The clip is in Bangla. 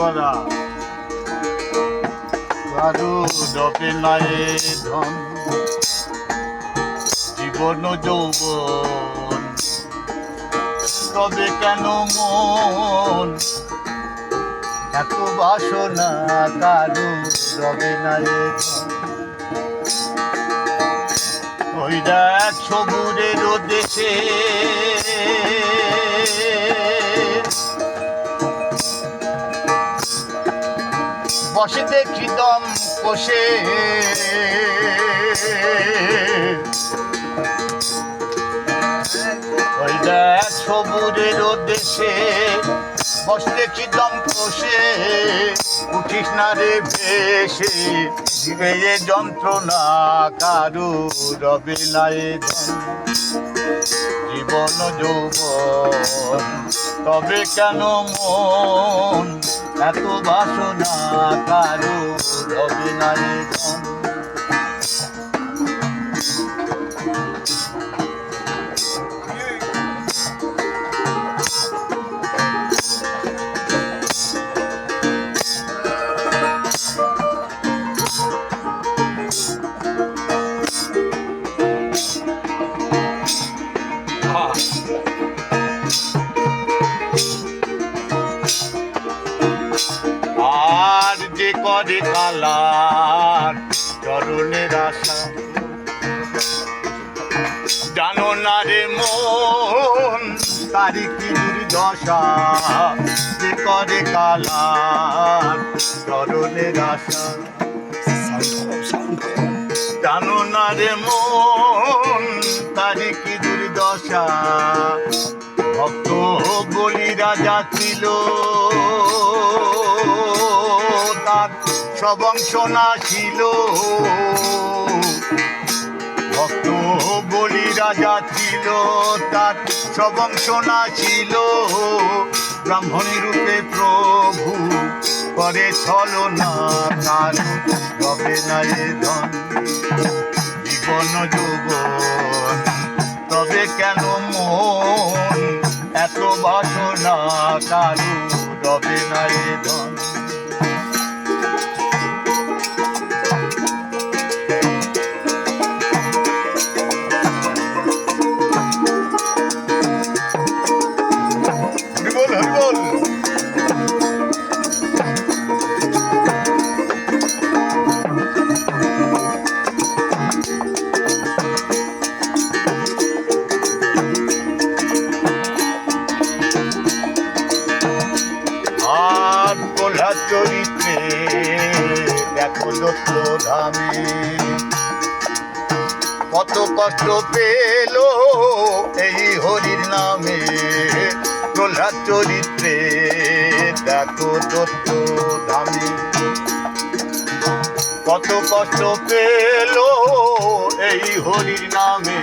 বাদা কারু ডবে নায়ে ধন, জীবন যৌবন। তবে কেন মন? এত বাসনা কারু রবে নায়ে ধন। ওই দেখ সবুরের দেশে বসে দেখি দম কষে ওই দেখ দেশে বসে দেখি দম কষে উঠিস না রে ভেসে, দিবে এ যন্ত্রণা কারু রবে না এ জীবন যৌবন, তবে কেন মন এত বাসনা কারও রবে করে কালার চরণের আশা। জানো না রে মন, তারি কি দুর্দশা? যে করে কালার চরণের আশা? জানো না রে মন, তারি কি দুর্দশা? ভক্ত বলি রাজা ছিল সবংশ না ছিল। ভক্ত বলি রাজা ছিল, তার সবংশ না ছিল। ব্রাহ্মণী রূপে প্রভু করে ছলো না, তার রবে না ধন, জীবন যৌবন তবে কেন মন এত বাসনা কারু রবে না এ ধন। চরিত্রে দেখো ধামে কত কষ্ট পেল এই হরির নামে। প্রহ্লাদ চরিত্রে দেখো দত্ত ধামে কত কষ্ট পেল এই হরির নামে।